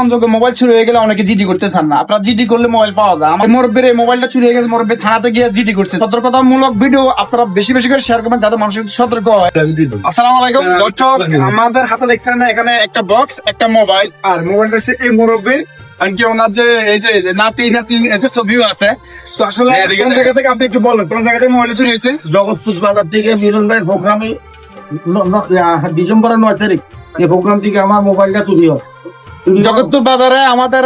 সংযোগে মোবাইল চুরি হয়ে গেলে অনেকে জিডি করতে চান না। আপনারা জিডি করলে মোবাইল পাওয়া যায়। আমার মুরব্বীর এই মোবাইলটা চুরি হয়ে গেছে মুরব্বী থানাতে গিয়ে জিডি করছে। সতর্কতামূলক ভিডিও আপনারা বেশি বেশি করে শেয়ার করবেন যাতে মানুষ সতর্ক হয়। আসসালামু আলাইকুম। দর্শক আমাদের হাতে দেখছেন এখানে একটা বক্স একটা মোবাইল আর মোবাইলটা হচ্ছে এই মুরব্বী। আর ওনার যে এই যে নাতি নাতি এতে ছবিও আছে। তো আসলে কোন জায়গা থেকে আপনি একটু বলেন কোন জায়গা থেকে মোবাইল চুরি হয়েছে? জগৎপুর বাজার থেকে মিলন ভাইয়ের প্রোগ্রামে ন- ন- ডিসেম্বরের নয় তারিখ এই প্রোগ্রাম থেকে আমার মোবাইলটা চুরি হয়। জগৎপুর বাজারে আমাদের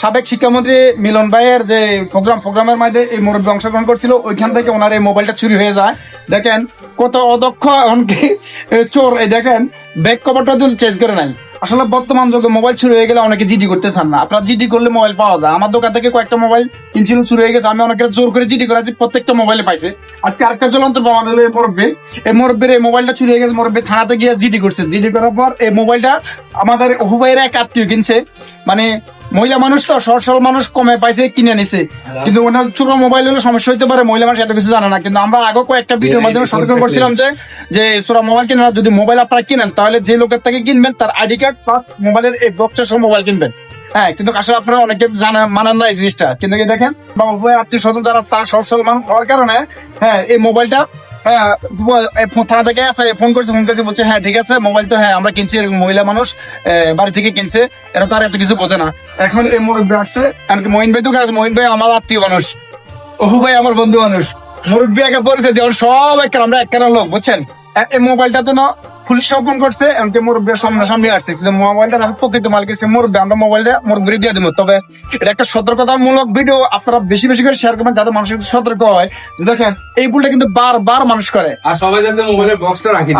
সাবেক শিক্ষামন্ত্রী মিলন ভাইয়ের যে প্রোগ্রাম, প্রোগ্রামের মধ্যে এই মুরব্বী অংশগ্রহণ করছিল, ওইখান থেকে ওনার এই মোবাইলটা চুরি হয়ে যায়। দেখেন কত অদক্ষ, এমনকি চোর, এই দেখেন, ব্যাগ কভারটা চেঞ্জ করে নাই। আসলে বর্তমান যুগে মোবাইল শুরু হয়ে গেলে অনেকে জিডি করতে চান না। আপনার জিডি করলে মোবাইল পাওয়া যায়। আমার দোকান থেকে কয়েকটা মোবাইল কিনছিল শুরু হয়ে গেছে। আমি অনেকে জোর করে জিডি করেছি প্রত্যেকটা মোবাইলে পাইছে। আজকে আরেকটা জ্বলন্ত প্রমাণ হলো এই মরব্বে। এই মুরব্বীর এই মোবাইলটা চুরি হয়ে গেছে। মরব্বে থানাতে গিয়ে জিডি করছে। জিডি করার পর এই মোবাইলটা আমাদের হুবাইয়ের এক আত্মীয় কিনছে। মানে মহিলা মানুষ তো সরল মানুষ কমে পাইছে কিনে নিছে। কিন্তু ওনার ছোট মোবাইল হলে সমস্যা হতে পারে মহিলা মানুষ এত কিছু জানে না। কিন্তু আমরা আগে কয়েকটা ভিডিওর মাধ্যমে সতর্ক করছিলাম যে যে ছোট মোবাইল কিনেন যদি মোবাইল আপনারা কিনেন তাহলে যে লোকের থেকে কিনবেন তার আইডি কার্ড প্লাস মোবাইলের এই বক্সের সহ মোবাইল কিনবেন। হ্যাঁ কিন্তু আসলে আপনারা অনেকে জানা মানেন না এই জিনিসটা। কিন্তু দেখেন বাবা আত্মীয় স্বজন যারা তারা সরল মানুষ হওয়ার কারণে হ্যাঁ এই মোবাইলটা হ্যাঁ থানা থেকে আসে ফোন করছে ফোন করছে, বলছে হ্যাঁ ঠিক আছে মোবাইল তো হ্যাঁ আমরা কিনছি মহিলা মানুষ বাড়ি থেকে কিনছে, এরা তার এত কিছু বোঝে না। এখন এই মুরব্বী আসছে মহিন ভাই তো আসছে মহিন ভাই আমার আত্মীয় মানুষ ওহু ভাই আমার বন্ধু মানুষ। মুরব্বী একে পরিচয় দেওয়ার সব এক আমরা এক লোক, বুঝছেন? এই মোবাইলটা তো না পুলিশ করছে এমনকি মুরব্বীর সামনে সামনে আসছে। কিন্তু মোবাইলটা প্রকৃত মালিক এসে মুরব্বী আমরা মোবাইলটা মুরব্বী দিয়ে দেবো। তবে এটা একটা সতর্কতামূলক ভিডিও আপনারা বেশি বেশি করে শেয়ার করবেন যাতে মানুষ সতর্ক হয়। দেখেন এই ভুলটা কিন্তু বারবার মানুষ করে। আর সবাই যাতে মোবাইলের বক্সটা রাখি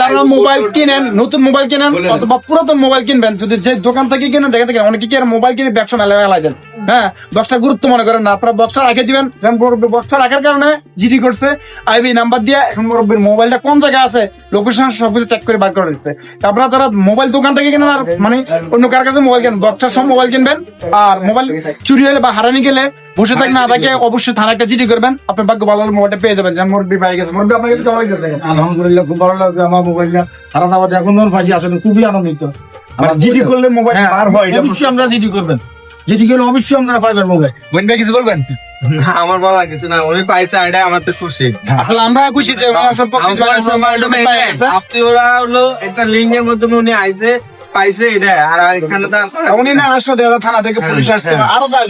যারা মোবাইল কিনেন নতুন মোবাইল কিনেন অথবা পুরাতন মোবাইল কিনবেন যদি যে দোকান থেকে কিনেন জায়গা থেকে অনেকে কি আর মোবাইল কিনে ব্যবসা মেলা মেলায় দেন। হ্যাঁ বক্সটা গুরুত্ব মনে করেন না। আপনারা বক্সটা রাখে দিবেন যেমন মুরব্বী বক্সটা রাখার কারণে জিডি করছে। আইবি নাম্বার দিয়ে এখন মুরব্বীর মোবাইলটা কোন জায়গায় আছে লোকেশন সবকিছু ট্যাগ করে বার করে দিচ্ছে। আপনারা যারা মোবাইল দোকান থেকে কিনেন আর মানে অন্য কার কাছে মোবাইল কিনেন বক্সটা সব মোবাইল কিনবেন। আর মোবাইল চুরি হলে বা হারানি গেলে বসে থাক না থাকে অবশ্যই থানা একটা জিডি করবেন। আপনার ভাগ্য ভালো মোবাইলটা পেয়ে যাবেন যেমন মুরব্বী পাই গেছে। মুরব্বী আপনার কাছে কেমন লাগতেছে আলহামদুলিল্লাহ খুব ভালো লাগছে আমার মোবাইলটা সারা দাবাদ এখন যখন পাইছি আসলে খুবই আনন্দিত। মানে জিডি করলে মোবাইল হ্যাঁ, বার হয় অবশ্যই আমরা জিডি করবেন। জিডি করলে অবশ্যই আমরা পাইবেন মোবাইল। ভাই কিছু বলবেন? না আমার বলার কিছু না উনি পাইছে এটা আমার তো খুশি। আসলে আমরা খুশি যে আপনি ওরা হলো একটা লিঙ্কের মাধ্যমে উনি আইছে পাইছে এটা আর এখানে তো উনি না আসলো দেওয়া থানা থেকে পুলিশ আসতো আরও যায়।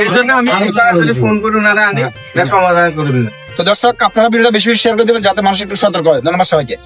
এই জন্য আমি ফোন করে ওনারা আনি সমাধান করে দিলাম তো দর্শক আপনারা ভিডিওটা বেশি বেশি শেয়ার করে দেবেন যাতে মানুষ একটু সতর্ক হয়। ধন্যবাদ সবাইকে।